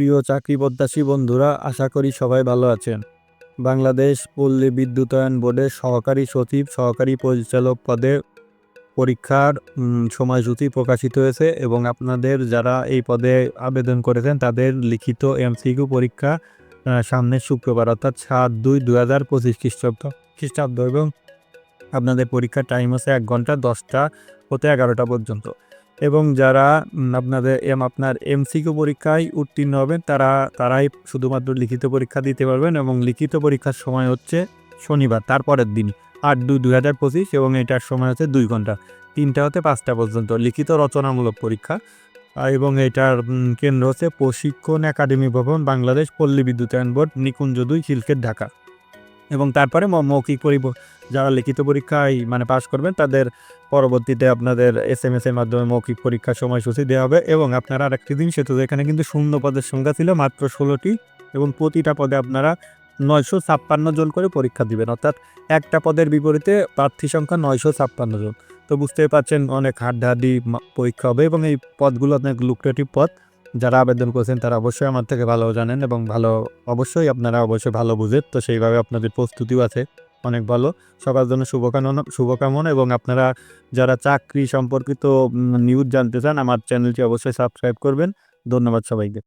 প্রিয় চাকরি বন্ধুরা, আশা করি সবাই ভালো আছেন। বাংলাদেশ পল্লী বিদ্যুতায়ন বোর্ডের সহকারী সচিব, সহকারী পরিচালক পদে পরীক্ষার সময়সূচি প্রকাশিত হয়েছে এবং আপনাদের যারা এই পদে আবেদন করেছেন, তাদের লিখিত এমসিকিউ পরীক্ষা সামনের শুক্রবার অর্থাৎ সাত দুই দুই হাজার পঁচিশ খ্রিস্টাব্দ খ্রিস্টাব্দ এবং আপনাদের পরীক্ষার টাইম আছে এক ঘণ্টা দশটা হতে এগারোটা পর্যন্ত। এবং যারা আপনাদের এম, আপনার এমসিকিউ পরীক্ষায় উত্তীর্ণ হবেন, তারা, তারাই শুধুমাত্র লিখিত পরীক্ষা দিতে পারবেন এবং লিখিত পরীক্ষার সময় হচ্ছে শনিবার, তারপরের দিন। আট দুই দুই হাজার পঁচিশ এবং এটার সময় হচ্ছে দুই ঘণ্টা। তিনটা হতে পাঁচটা পর্যন্ত লিখিত রচনামূলক পরীক্ষা। এবং এটার কেন্দ্র হচ্ছে প্রশিক্ষণ একাডেমি ভবন, বাংলাদেশ পল্লী বিদ্যুতায়ন বোর্ড, নিকুঞ্জ দুই সিলকেট ঢাকা। এবং তারপরে মৌখিক পরিব যারা লিখিত পরীক্ষায় মানে পাশ করবেন, তাদের পরবর্তীতে আপনাদের এস এম এস এর মাধ্যমে মৌখিক পরীক্ষার সময়সূচি দেওয়া হবে এবং আপনারা আরেকটি দিন সেতু এখানে কিন্তু শূন্য পদের সংখ্যা ছিল মাত্র ষোলোটি এবং প্রতিটা পদে আপনারা নয়শো ছাপ্পান্ন জন করে পরীক্ষা দিবেন। অর্থাৎ একটা পদের বিপরীতে প্রার্থী সংখ্যা নয়শো ছাপ্পান্ন জন। তো বুঝতেই পারছেন অনেক হাড্ডাহাড্ডি পরীক্ষা হবে এবং এই পদগুলো অনেক লুক্রেটিভ পদ। যারা আবেদন করছেন তারা অবশ্যই আমার থেকে ভালো জানেন এবং ভালো, অবশ্যই আপনারা অবশ্যই ভালো বুঝেন। তো সেইভাবে আপনাদের প্রস্তুতিও আছে। অনেক ভালো। সবার জন্য শুভকামনা শুভকামনা এবং আপনারা যারা চাকরি সম্পর্কিত নিউজ জানতে চান, আমার চ্যানেলটি অবশ্যই সাবস্ক্রাইব করবেন। ধন্যবাদ সবাইকে।